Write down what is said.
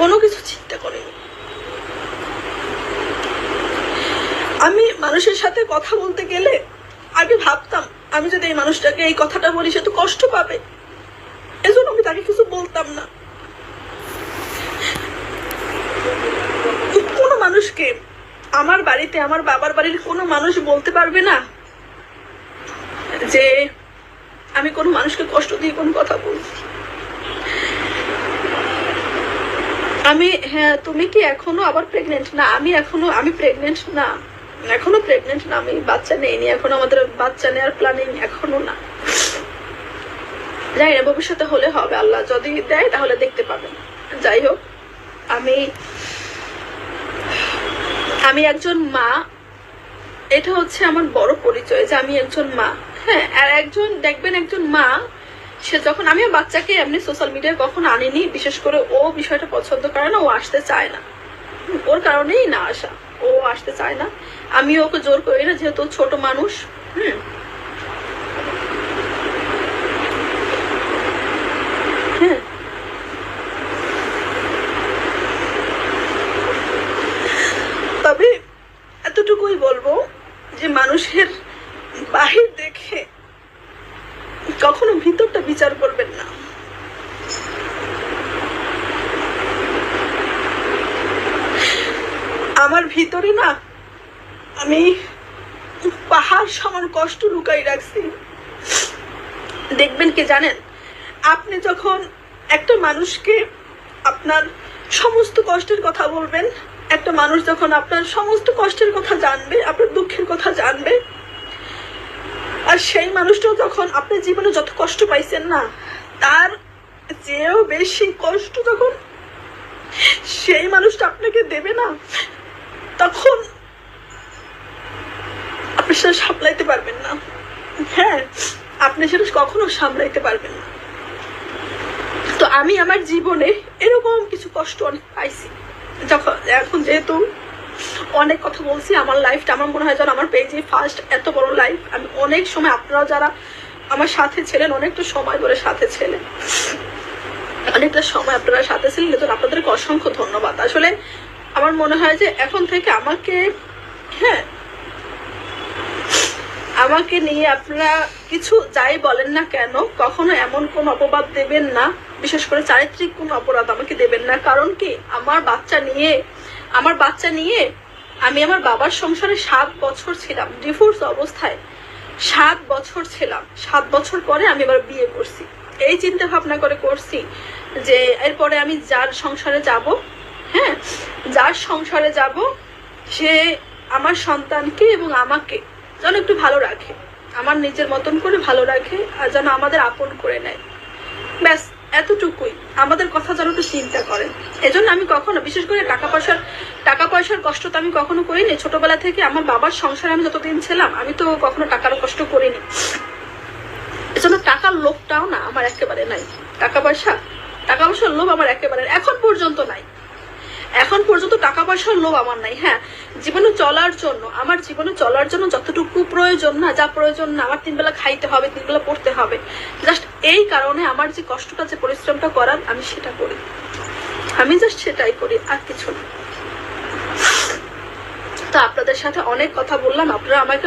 কোনো কিছু চিন্তা করিনি। আমি মানুষের সাথে কথা বলতে গেলে আগে ভাবতাম, আমি যদি এই মানুষটাকে এই কথাটা বলি, সে তো কষ্ট পাবে। এজন্য আমি তাকে কিছু বলতাম না। কোনো মানুষকে আমার বাড়িতে, আমার বাবার বাড়ির কোনো মানুষ বলতে পারবে না যে আমি কোনো মানুষকে কষ্ট দিয়ে কোনো কথা বলছি। আমি হ্যাঁ তুমি কি এখনও আবার প্রেগনেন্ট না, আমি এখনও, আমি প্রেগনেন্ট না। এখনও প্রেগনেন্ট না, আমি বাচ্চা নেইনি, এখনও আমাদের বাচ্চা নেওয়ার প্ল্যানিং এখনও না। জানি না, ভবিষ্যতে হলে হবে, আল্লাহ যদি দেয় তাহলে দেখতে পাবেন। যাই হোক, আমি আমি একজন মা, এটা হচ্ছে আমার বড় পরিচয় যে আমি একজন মা। হ্যাঁ আর একজন, দেখবেন একজন মা সে যখন আমিও বাচ্চাকে এমনি সোশ্যাল মিডিয়ায় কখনো আনিনি, বিশেষ করে ও বিষয়টা পছন্দ করে না, ও আসতে চায় না। ওর কারণেই না আসা, ও আসতে চায় না। আমি ওকে জোর করি না, যেহেতু ছোট মানুষ, হুম। হ্যাঁ। তবে এতটুকুই বলব যে মানুষের ভিতরটা বিচার করবেন না। আমার ভিতরে না, আমি পাহাড় সমান কষ্ট লুকাই রাখছি। দেখবেন কি জানেন, আপনি যখন একটা মানুষকে আপনার সমস্ত কষ্টের কথা বলবেন, একটা মানুষ যখন আপনার সমস্ত কষ্টের কথা জানবে, আপনার দুঃখের কথা জানবে আর সেই মানুষটাও যখন আপনার জীবনে যত কষ্ট পাইছেন না, তার চেয়েও বেশি কষ্ট যখন সেই মানুষটা আপনাকে দেবে না, তখন আপনি সেটা সামলাইতে পারবেন না। হ্যাঁ আপনি সেটা কখনো সামলাইতে পারবেন না। তো আমি আমার জীবনে এরকম কিছু কষ্ট অনেক পাইছি। যখন, এখন যেহেতু অনেক কথা বলছি, আমার লাইফটা আমার মনে হয় যেন আমার পেজে ফার্স্ট এত বড় লাইফ আমি অনেক সময় আপনারাও যারা আমার সাথে ছিলেন, অনেকটা সময় ধরে সাথে ছিলেন। অনেকটা সময় আপনারা সাথে ছিলেন, এজন্য আপনাদেরকে অসংখ্য ধন্যবাদ। আসলে আমার মনে হয় যে এখন থেকে আমাকে হ্যাঁ আমাকে নিয়ে আপনারা কিছু যাই বলেন না কেন, কখনো এমন কোন অপবাদ দেবেন না, বিশেষ করে চারিত্রিক কোন অপরাধ আমাকে দেবেন না। কারণ কি? আমার বাচ্চা নিয়ে আমার বাচ্চা নিয়ে আমি আমার বাবার সংসারে সাত বছর ছিলাম ডিভোর্স অবস্থায় সাত বছর ছিলাম। সাত বছর পরে আমি এবার বিয়ে করছি। এই চিন্তা ভাবনা করে করছি যে এরপরে আমি যার সংসারে যাব হ্যাঁ যার সংসারে যাব, সে আমার সন্তানকে এবং আমাকে যেন একটু ভালো রাখে, আমার নিজের মতন করে ভালো রাখে আর যেন আমাদের আপন করে নেয়। ব্যাস এতটুকুই আমাদের কথা যেন একটু চিন্তা করেন এজন্য আমি কখনো, বিশেষ করে টাকা পয়সার টাকা পয়সার কষ্ট তো আমি কখনো করিনি। ছোটবেলা থেকে আমার বাবার সংসারে আমি যতদিন ছিলাম, আমি তো কখনো টাকার কষ্ট করিনি। এজন্য টাকার লোভটাও না আমার একেবারে নাই। টাকা পয়সা, টাকা পয়সার লোভ আমার একেবারে এখন পর্যন্ত নাই। এখন পর্যন্ত টাকা পয়সার লোভ আমার নাই হ্যাঁ। জীবনে চলার জন্য, আমার জীবনে চলার জন্য যতটুকু প্রয়োজন না, যা প্রয়োজন না, আমার তিনবেলা খাইতে হবে, তিনবেলা পড়তে হবে। জাস্ট এই কারণে আমার যে কষ্টটা, যে পরিশ্রমটা করার, আমি সেটা করি। আমি জাস্ট সেটাই করি, আর কিছু না। তো আপনাদের সাথে অনেক কথা বললাম, আপনারা আমাকে